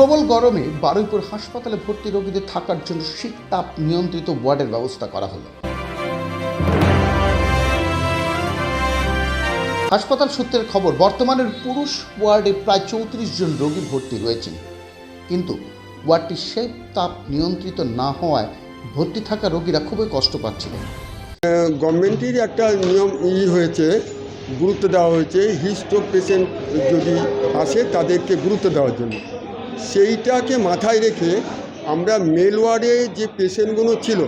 প্রবল গরমে বারুইপুর হাসপাতালে ভর্তি রোগীদের থাকার জন্য শীত তাপ নিয়ন্ত্রিত ওয়ার্ডের ব্যবস্থা করা হলো। হাসপাতাল সূত্রের খবর বর্তমানের পুরুষ ওয়ার্ডে প্রায় চৌত্রিশ জন রোগী ভর্তি রয়েছেন। কিন্তু ওয়ার্ডটি শীত তাপ নিয়ন্ত্রিত না হওয়ায় ভর্তি থাকা রোগীরা খুবই কষ্ট পাচ্ছিলেন। গভর্নমেন্টের একটা নিয়ম ই হয়েছে, গুরুত্ব দেওয়া হয়েছে হিস্ট্রোক পেশেন্ট যদি আসে তাদেরকে গুরুত্ব দেওয়ার জন্য। সেইটাকে মাথায় রেখে আমরা মেল ওয়ার্ডে যে পেশেন্টগুলো ছিল,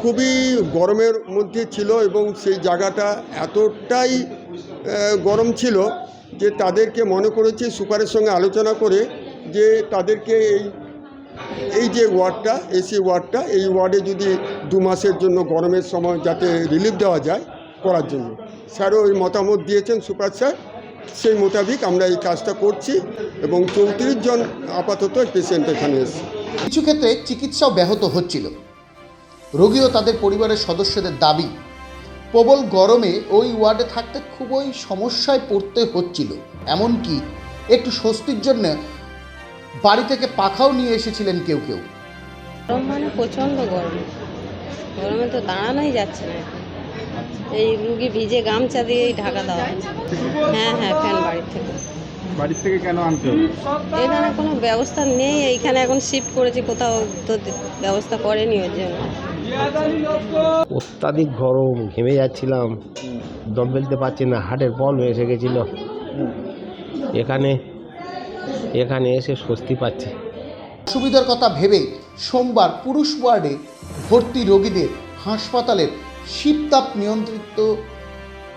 খুবই গরমের মধ্যে ছিল এবং সেই জায়গাটা এতটাই গরম ছিল যে তাদেরকে মনে করেছি সুপারের সঙ্গে আলোচনা করে যে তাদেরকে এই এই যে ওয়ার্ডটা, এসি ওয়ার্ডটা, এই ওয়ার্ডে যদি দু মাসের জন্য গরমের সময় যাতে রিলিফ দেওয়া যায় করার জন্য। স্যারও ওই মতামত দিয়েছেন সুপার স্যার। সেই মোতাবিক আমরা এই কাজটা করছি এবং চৌত্রিশ জন আপাতত পেশেন্ট এখানে এসছে। কিছু ক্ষেত্রে চিকিৎসাও ব্যাহত হচ্ছিল। রোগী ও তাদের পরিবারের সদস্যদের দাবি প্রবল গরমে ওই ওয়ার্ডে থাকতে খুবই সমস্যায় পড়তে হচ্ছিল। এমনকি একটু স্বস্তির জন্য বাড়ি থেকে পাখাও নিয়ে এসেছিলেন কেউ কেউ। গরম মানে প্রচণ্ড গরম। গরমে তো দাঁড়ানোই যাচ্ছে না এখন। এই রুগী ভিজে গামছা দিয়েই ঢাকা দেওয়া হ্যাঁ। হ্যাঁ ফ্যান বাড়ির থেকে। বাড়ির থেকে কেন আনতে হবে? এখানে কোনো ব্যবস্থা নেই এইখানে এখন শিফট করেছি কোথাও তো ব্যবস্থা করেনি ওর জন্য। অত্যাধিক গরম ঘেমে যাচ্ছিলাম। দম ফেলতে পারছি না হার্টের প্রবলেম এসে গেছিল। এখানে এখানে এসে স্বস্তি পাচ্ছি। সুবিধার কথা ভেবে সোমবার পুরুষ ওয়ার্ডে ভর্তি রোগীদের হাসপাতালের শীততাপ নিয়ন্ত্রিত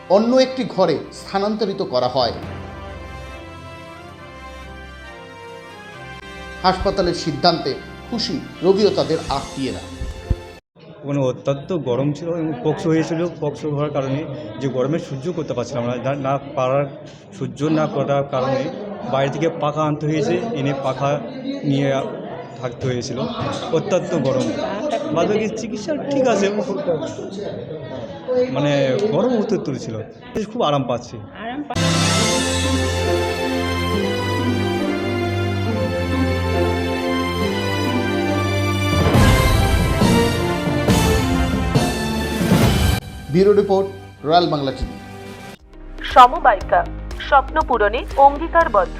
অন্য একটি ঘরে স্থানান্তরিত করা হয়। হাসপাতালের সিদ্ধান্তে খুশি রোগী ও তাদের আত্মীয়রা। কোনো অত্যন্ত গরম ছিল এবং পক্স হয়েছিল পক্স হওয়ার কারণে যে গরমে সহ্য করতে পারছিলাম না। না- না পারার সহ্য না করার কারণে বাইরে থেকে পাখা আনতে হয়েছে, এনে পাখা নিয়ে থাকতে হয়েছিল অত্যন্ত গরম। বাদ বাকি চিকিৎসা ঠিক আছে মানে গরম উত্তর ছিল খুব আরাম পাচ্ছি। Bureau report royal Bangla TV. সমবায়িকা স্বপ্ন পূরণে অঙ্গীকারবদ্ধ।